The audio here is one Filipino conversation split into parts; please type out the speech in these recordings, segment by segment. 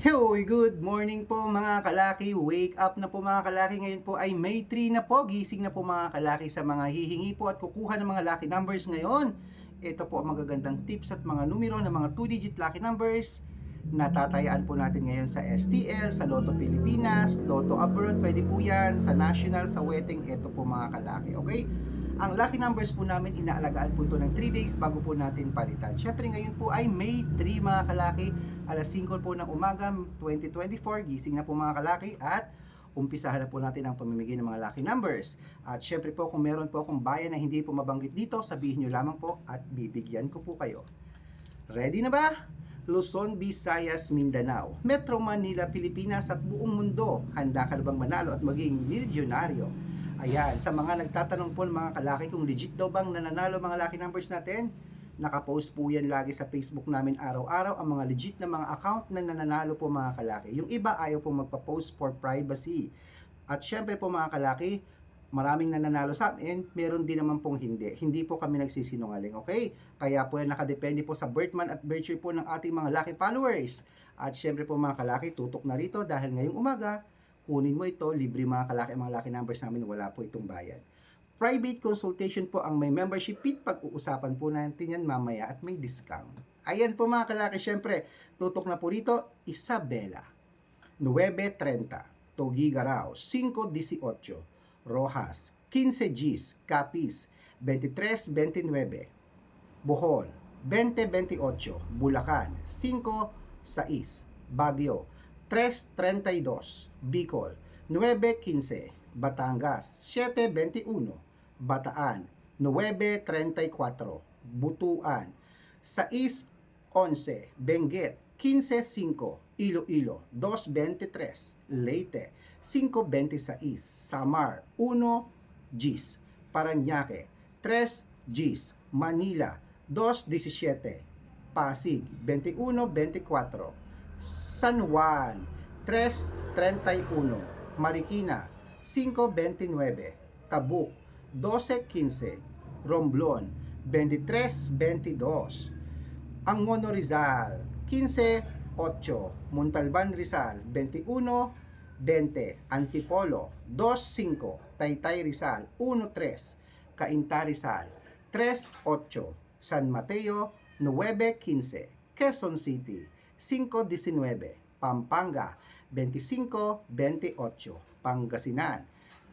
Hey, good morning po mga kalaki. Wake up na po mga kalaki. Ngayon po ay May 3 na po. Gising na po mga kalaki sa mga hihingi po at kukuha ng mga lucky numbers ngayon. Ito po ang magagandang tips at mga numero ng mga 2-digit lucky numbers natatayaan po natin ngayon sa STL, sa Lotto Pilipinas, Lotto Abroad, pwede po yan, sa National, sa Wedding, ito po mga kalaki, okay? Ang lucky numbers po namin, inaalagaan po ito ng 3 days bago po natin palitan. Siyempre ngayon po ay May 3 mga kalaki, alas 5 po ng umaga, 2024, gising na po mga kalaki at umpisahan na po natin ang pamimigay ng mga lucky numbers. At syempre po kung meron po akong bayan na hindi po mabanggit dito, sabihin nyo lamang po at bibigyan ko po kayo. Ready na ba? Luzon, Visayas, Mindanao, Metro Manila, Pilipinas at buong mundo. Handa ka na bang manalo at maging milyonaryo? Ayan, sa mga nagtatanong po mga kalaki kung legit daw bang nananalo mga lucky numbers natin, nakapost po yan lagi sa Facebook namin araw-araw ang mga legit na mga account na nananalo po mga kalaki. Yung iba ayaw po magpa-post for privacy. At syempre po mga kalaki, maraming nananalo sa amin, meron din naman pong hindi. Hindi po kami nagsisinungaling, okay? Kaya po yan nakadepende po sa birth month at year po ng ating mga lucky followers. At syempre po mga kalaki, tutok na rito dahil ngayong umaga, kunin mo ito, libre mga kalaki, mga lucky numbers namin, wala po itong bayad. Private consultation po ang may membership fee. Pag-uusapan po natin yan mamaya at may discount. Ayan po mga kalaki, syempre, tutok na po rito, Isabela, 9.30, Togigaraw, 5.18, Rojas, 15 Gs, Capiz, 23.29, Bohol, 20.28, Bulacan, 5.6, Baguio, 3.32, Bicol, 9.15, Batangas, 7.21, Bataan, 9.34, Butuan, 6.11, Benguet, 15.5, Iloilo, 2.23, Leyte, 5.26, Samar, 1 Gs, Paranaque, 3 Gs, Manila, 2.17, Pasig, 21.24, San Juan, 3.31, Marikina, 5.29, Tabuk, 12.15, Romblon, 23.22, Angono Rizal, 15.8, Montalban Rizal, 21, 20, Antipolo, 2.5, Taytay Rizal, 1.3, Cainta Rizal, 3.8, San Mateo, 9.15, Quezon City, 5.19, Pampanga, 25.28, Pangasinan,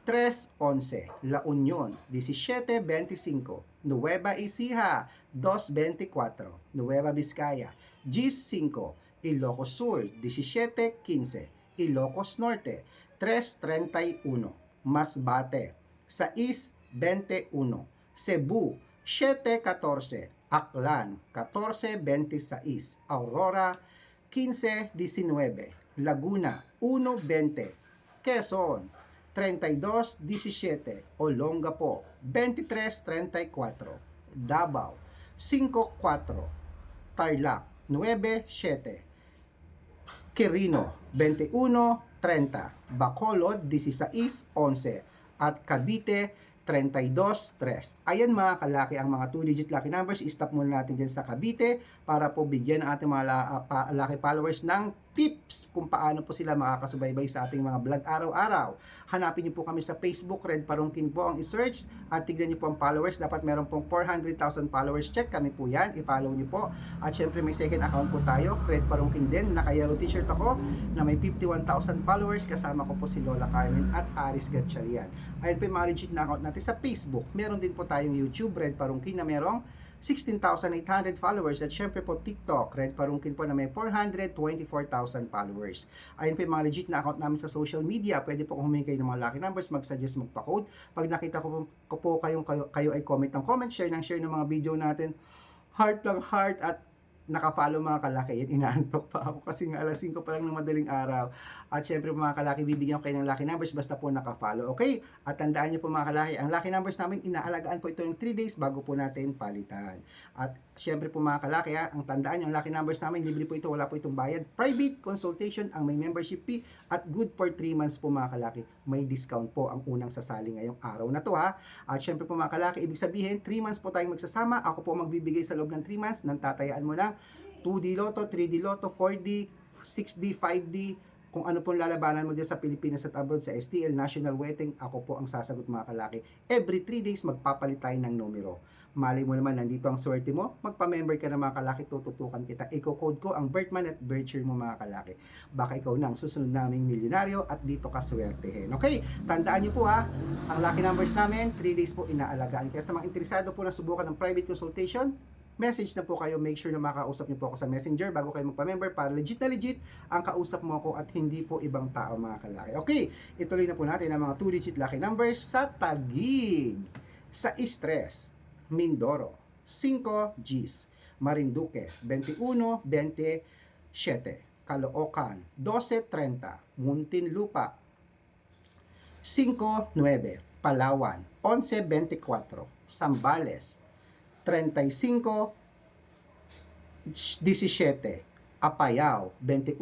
3.11, La Union, 17.25, Nueva Ecija, 2.24, Nueva Vizcaya, 10.5, Ilocos Sur, 17.15, Ilocos Norte, 3.31, Masbate, 6.21, Cebu, 7.14, Aklan, 14.26, Aurora, 15.19, Laguna, 1.20, Quezon, 32.17, Olongapo, 23.34, Davao, 5.4, Tarlac, 9.7, Quirino, 21.30, Bacolod, 16.11, at Cavite, 32.3. Ayan mga kalaki ang mga 2-digit lucky numbers. I-stop muna natin dyan sa Cavite para po bigyan ang ating mga la- pa- lucky followers ng tips kung paano po sila makakasubaybay sa ating mga vlog araw-araw. Hanapin niyo po kami sa Facebook, Red Parungkin po ang i-search at tignan niyo po ang followers. Dapat meron pong 400,000 followers. Check kami po yan. I-follow niyo po. At syempre may second account po tayo, Red Parungkin din. Naka-yellow t-shirt ako na may 51,000 followers. Kasama ko po si Lola Carmen at Aris Gatchalian. Ayun po yung mga legit na account natin sa Facebook. Meron din po tayong YouTube, Red Parungkin na merong 16,800 followers at syempre po TikTok, Red Parungkin po na may 424,000 followers. Ayun po yung mga legit na account namin sa social media. Pwede po kung humingi kayo ng mga lucky numbers, mag-suggest, magpa-code. Pag nakita ko po, ko po kayong, kayo, kayo ay comment ng comment, share ng share ng mga video natin. Heart lang heart at nakapalo mga kalaki. Yan, inaantok pa ako kasi nga alas 5 pa lang ng madaling araw. At syempre mga kalaki, bibigyan ko kayo ng lucky numbers basta po nakapalo. Okay? At tandaan niyo po mga kalaki, ang lucky numbers namin, inaalagaan po ito ng 3 days bago po natin palitan. At syempre po mga kalaki, ha, ang tandaan niyo, ang lucky numbers namin, libre po ito, wala po itong bayad. Private consultation ang may membership fee at good for 3 months po mga kalaki. May discount po ang unang sasali ngayong araw na to ha. At syempre po mga kalaki, ibig sabihin, 3 months po tayong magsasama. Ako po magbibigay sa loob ng 3 months ng tatayaan mo ng 2D Lotto, 3D Lotto, 4D, 6D, 5D, kung ano pong lalabanan mo dyan sa Pilipinas at abroad sa STL National Wedding, ako po ang sasagot mga kalaki. Every 3 days, magpapalit tayo ng numero. Mali mo naman, nandito ang swerte mo, magpa-member ka ng mga kalaki, tututukan kita. Iko-code ko ang birth month at birth year mo mga kalaki. Baka ikaw na ang susunod naming milyonaryo at dito ka swertehin. Okay, tandaan niyo po ha, ang lucky numbers namin, 3 days po inaalagaan. Kaya sa mga interesado po na subukan ng private consultation, message na po kayo. Make sure na makausap niyo po ako sa messenger bago kayo magpa-member para legit na legit ang kausap mo ako at hindi po ibang tao mga kalaki. Okay, ituloy na po natin ang mga 2-digit lucky numbers sa Tagig. Sa Istres, Mindoro, 5 Gs, Marinduque, 21, 27, Caloocan, 12.30, Muntinlupa, 5.9, Palawan, 11.24, Zambales, 35, 17, Apayao, 21,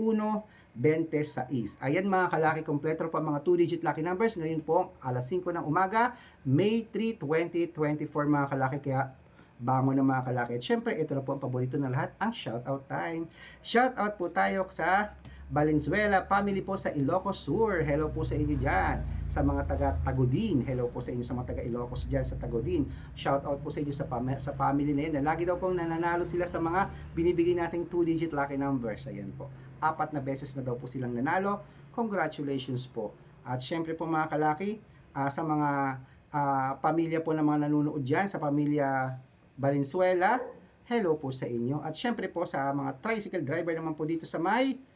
26. Ayan mga kalaki kompleto pa mga 2-digit lucky numbers. Ngayon po, alas 5 ng umaga, May 3, 2024 mga kalaki. Kaya bangon na mga kalaki. At syempre, ito na po ang paborito ng lahat, ang shoutout time. Shoutout po tayo sa Valenzuela family po sa Ilocos Sur. Hello po sa inyo dyan. Sa mga taga Tagodin. Hello po sa inyo sa mga taga Ilocos dyan sa Tagodin. Shout out po sa inyo sa, pam- sa family na. Na lagi daw pong nananalo sila sa mga binibigay nating 2-digit lucky numbers. Ayan po. Apat na beses na daw po silang nanalo. Congratulations po. At syempre po mga kalaki, ah, sa mga ah, pamilya po ng mga nanonood dyan, sa pamilya Valenzuela, hello po sa inyo. At syempre po sa mga tricycle driver naman po dito sa may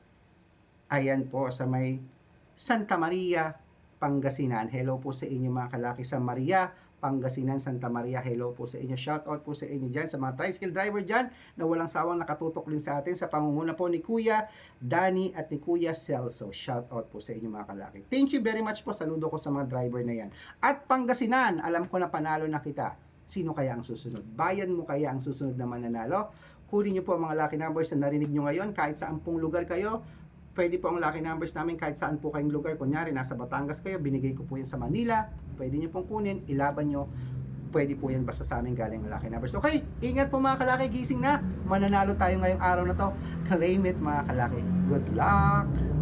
Ayan po sa may Santa Maria, Pangasinan. Hello po sa inyo mga kalaki sa Maria, Pangasinan, Santa Maria. Hello po sa inyo. Shout out po sa inyo dyan sa mga tricycle driver dyan na walang sawang nakatutok din sa atin sa pangunguna po ni Kuya Danny at ni Kuya Celso. Shout out po sa inyo mga kalaki. Thank you very much po. Saludo ko sa mga driver na yan. At Pangasinan, alam ko na panalo na kita. Sino kaya ang susunod? Bayan mo kaya ang susunod na mananalo? Kunin niyo po ang mga lucky numbers na narinig nyo ngayon kahit sa ampung lugar kayo pwede po ang lucky numbers namin kahit saan po kayong lugar. Kunyari, nasa Batangas kayo, binigay ko po yan sa Manila. Pwede nyo pong kunin, ilaban nyo. Pwede po yan basta sa amin galing ang lucky numbers. Okay, ingat po mga kalaki, gising na. Mananalo tayo ngayong araw na to. Claim it mga kalaki. Good luck!